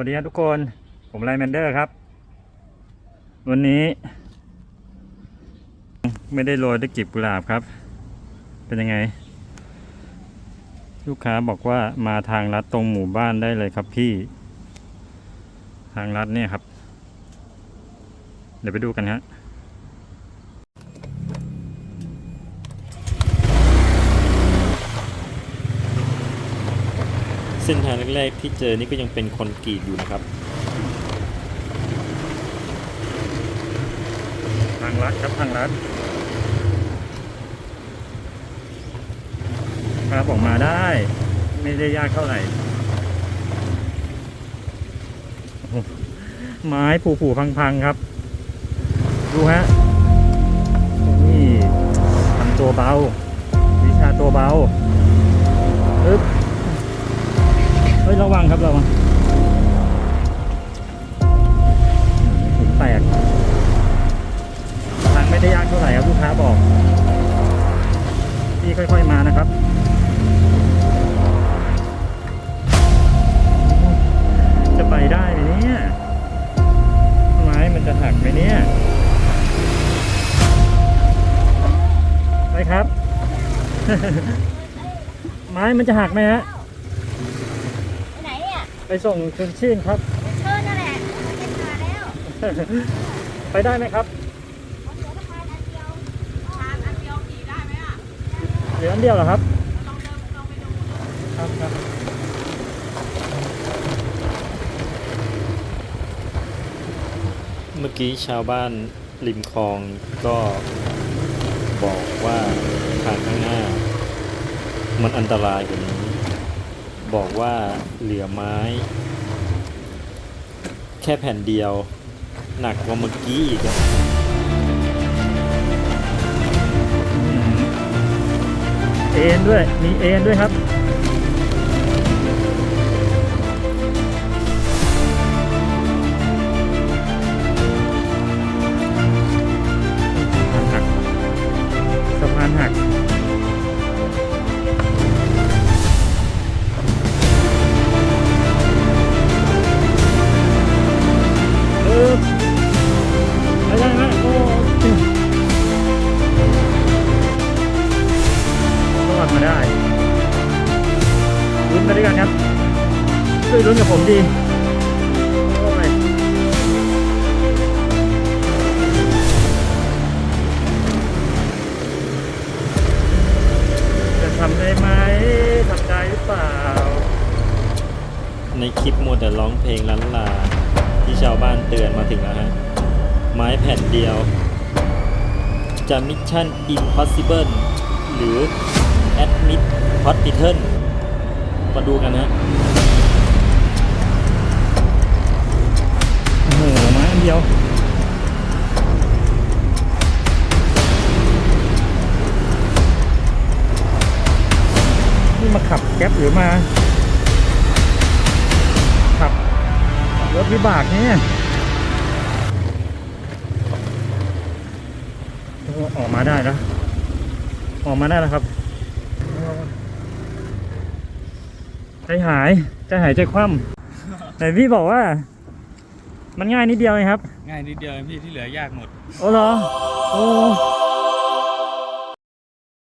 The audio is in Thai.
วัสดีครับทุกคน ผมไลแมนเดอร์ครับ วันนี้ ไม่ได้โรยด้วยกลีบกุหลาบครับ เป็นยังไง ลูกค้าบอกว่ามาทางลัดตรงหมู่บ้านได้เลยครับพี่ ทางลัดเนี่ยครับ เดี๋ยวไปดูกันฮะ เส้นทางแรกๆที่เจอนี่ก็ยังเป็นคอนกรีตอยู่นะครับ ทางลัดครับทางลัดครับออกมาได้ ไม่ได้ยากเท่าไหร่ไม้ผูๆพังๆครับ ดูฮะนี่ทำตัวเบา วิชาตัวเบาอึ๊บ เฮ้ยระวังครับระวังหินแตกทางไม่ได้ยากเท่าไหร่ครับลูกค้าบอกพี่ค่อย ๆมานะครับจะไปได้ไหมเนี่ยไม้มันจะหักไหมเนี่ยไปครับ ไม้มันจะหักไหมฮะ ไหนเนี่ยไปส่งชนชื่นครับ เชิญนั่นแหละมันเป็นขาแล้วไปได้ไหมครับเอาเสือสะพานอันเดียวชานอันเดียวขี่ได้ไหมอะเหลืออันเดียวเหรอครับลองเดินลองไปดูครับครับเมื่อกี้ชาวบ้านริมคลองก็บอกว่าทางข้างหน้า มันอันตรายกว่านี้ บอกว่าเหลือไม้ แค่แผ่นเดียว หนักกว่าเมื่อกี้อีกอะเอ็นด้วย มีเอ็นด้วยครับ ลุ้นไปด้วยกันครับช่วยลุ้นกับผมดีโอ้ยจะทำได้ไหมทำได้หรือเปล่า ในคลิปมัวแต่ร้องเพลงล้านลาที่ชาวบ้านเตือนมาถึงแล้วฮะ ไม้แผ่นเดียว จะมิชชั่น impossible หรือ admit hospital ม มาดูกันนะโอ้โหม้อันเดียวนี่มาขับแก๊ปหรือมา ขับรถวิบากเนี่ยอออกมาได้แล้วออกมาได้แล้วครับ ใจหายใจหายใจคว่ำแต่พี่บอกว่า มันง่ายนิดเดียวเองครับ ง่ายนิดเดียวเองพี่ที่เหลือยากหมด โอ้เหรอโอ้